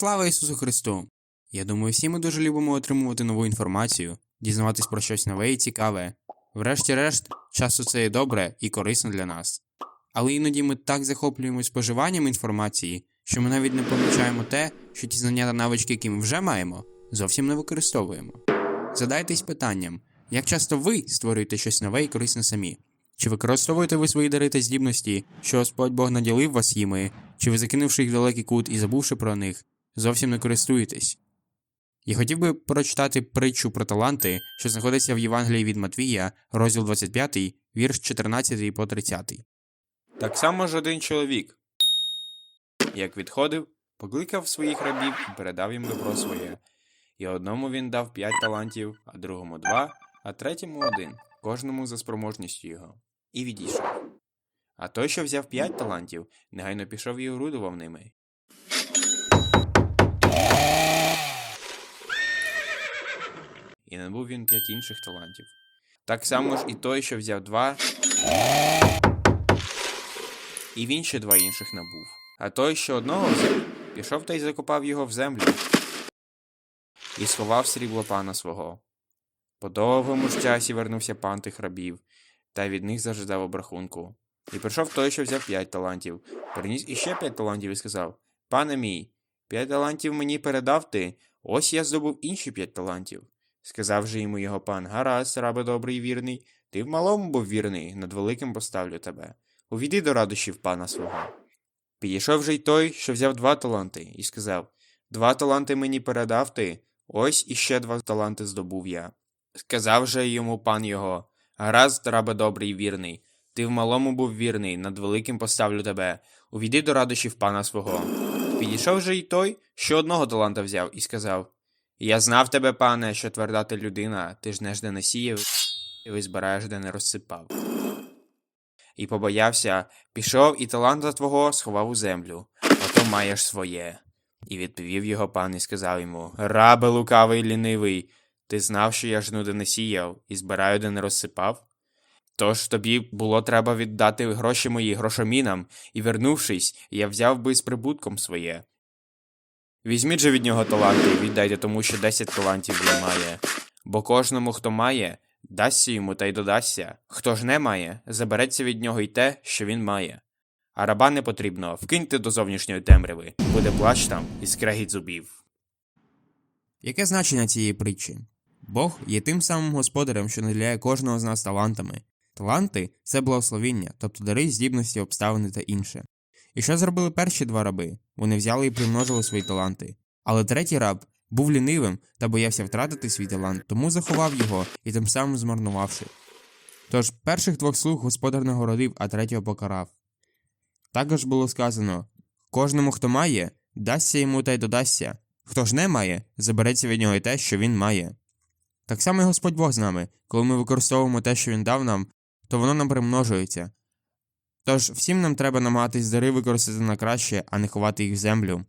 Слава Ісусу Христу! Я думаю, всі ми дуже любимо отримувати нову інформацію, дізнаватись про щось нове і цікаве. Врешті-решт, часто це є добре і корисно для нас. Але іноді ми так захоплюємось споживанням інформації, що ми навіть не помічаємо те, що ті знання та навички, які ми вже маємо, зовсім не використовуємо. Задайтесь питанням, як часто ви створюєте щось нове і корисне самі? Чи використовуєте ви свої дари та здібності, що Господь Бог наділив вас їми, чи ви закинувши їх в далекий кут і забувши про них, зовсім не користуєтесь? Я хотів би прочитати притчу про таланти, що знаходиться в Євангелії від Матвія, розділ 25, вірш 14 по 30. Так само ж один чоловік, як відходив, покликав своїх рабів і передав їм добро своє. І одному він дав п'ять талантів, а другому два, а третьому один, кожному за спроможністю його, і відійшов. А той, що взяв п'ять талантів, негайно пішов і орудував ними. І набув він п'ять інших талантів. Так само ж і той, що взяв два, і він ще два інших набув. А той, що одного взяв, пішов та й закопав його в землю і сховав срібло пана свого. По довгому ж часі вернувся пан тих рабів, та від них зажидав обрахунку. І прийшов той, що взяв п'ять талантів, приніс іще п'ять талантів і сказав: Пане мій, п'ять талантів мені передав ти, ось я здобув інші п'ять талантів. Сказав же йому його пан: Гаразд, рабе добрий вірний, ти в малому був вірний, над великим поставлю тебе. Увійди до радощів пана свого. Підійшов же й той, що взяв два таланти, і сказав: Два таланти мені передав ти, ось іще два таланти здобув я. Сказав же йому пан його: Гаразд, рабе добрий вірний, ти в малому був вірний, над великим поставлю тебе. Увійди до радощів пана свого. Підійшов же й той, що одного таланта взяв, і сказав: Я знав тебе, пане, що тверда ти людина, ти жнеш де не сіяв, і збираєш де не розсипав. І побоявся, пішов і таланта твого сховав у землю, ото маєш своє. І відповів його пан і сказав йому: Рабе лукавий лінивий, ти знав, що я жну де не сіяв, і збираю де не розсипав? Тож тобі було треба віддати гроші мої грошомінам, і, вернувшись, я взяв би з прибутком своє. Візьміть же від нього таланти і віддайте тому, що десять талантів він має. Бо кожному, хто має, дасться йому та й додасться. Хто ж не має, забереться від нього й те, що він має. А раба не потрібно, вкиньте до зовнішньої темряви, буде плач там і скрегіт зубів. Яке значення цієї притчі? Бог є тим самим господарем, що наділяє кожного з нас талантами. Таланти це благословіння, тобто дари, здібності, обставини та інше. І що зробили перші два раби? Вони взяли і примножили свої таланти. Але третій раб був лінивим та боявся втратити свій талант, тому заховав його і тим самим змарнувавши. Тож перших двох слуг господар нагородив, а третього покарав. Також було сказано кожному, хто має, дасться йому та й додасться. Хто ж не має, забереться від нього й те, що він має. Так само і Господь Бог з нами, коли ми використовуємо те, що Він дав нам, то воно нам примножується. Тож всім нам треба намагатись дари використати на краще, а не ховати їх в землю.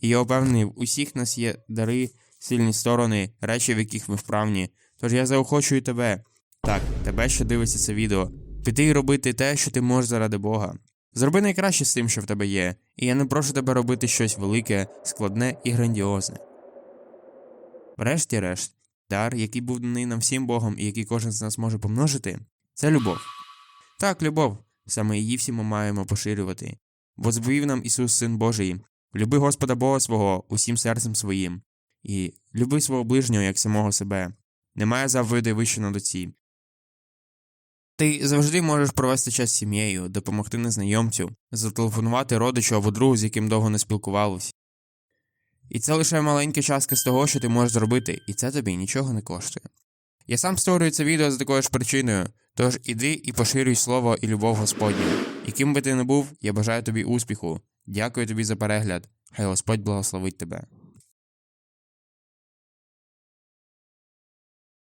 І я впевнений, в усіх нас є дари, сильні сторони, речі, в яких ми вправні. Тож я заохочую тебе, так, тебе, що дивиться це відео, піти і робити те, що ти можеш заради Бога. Зроби найкраще з тим, що в тебе є, і я не прошу тебе робити щось велике, складне і грандіозне. Врешті-решт, дар, який був даний нам всім Богом і який кожен з нас може помножити, це любов. Так, любов, саме її всі ми маємо поширювати. Бо звів нам Ісус, Син Божий, люби Господа Бога свого усім серцем своїм, і люби свого ближнього як самого себе. Немає завиди вище над оці. Ти завжди можеш провести час з сім'єю, допомогти незнайомцю, зателефонувати родичу або другу, з яким довго не спілкувались. І це лише маленька частка з того, що ти можеш зробити, і це тобі нічого не коштує. Я сам створюю це відео за такою ж причиною, тож іди і поширюй слово і любов Господню. Яким би ти не був, я бажаю тобі успіху. Дякую тобі за перегляд. Хай Господь благословить тебе.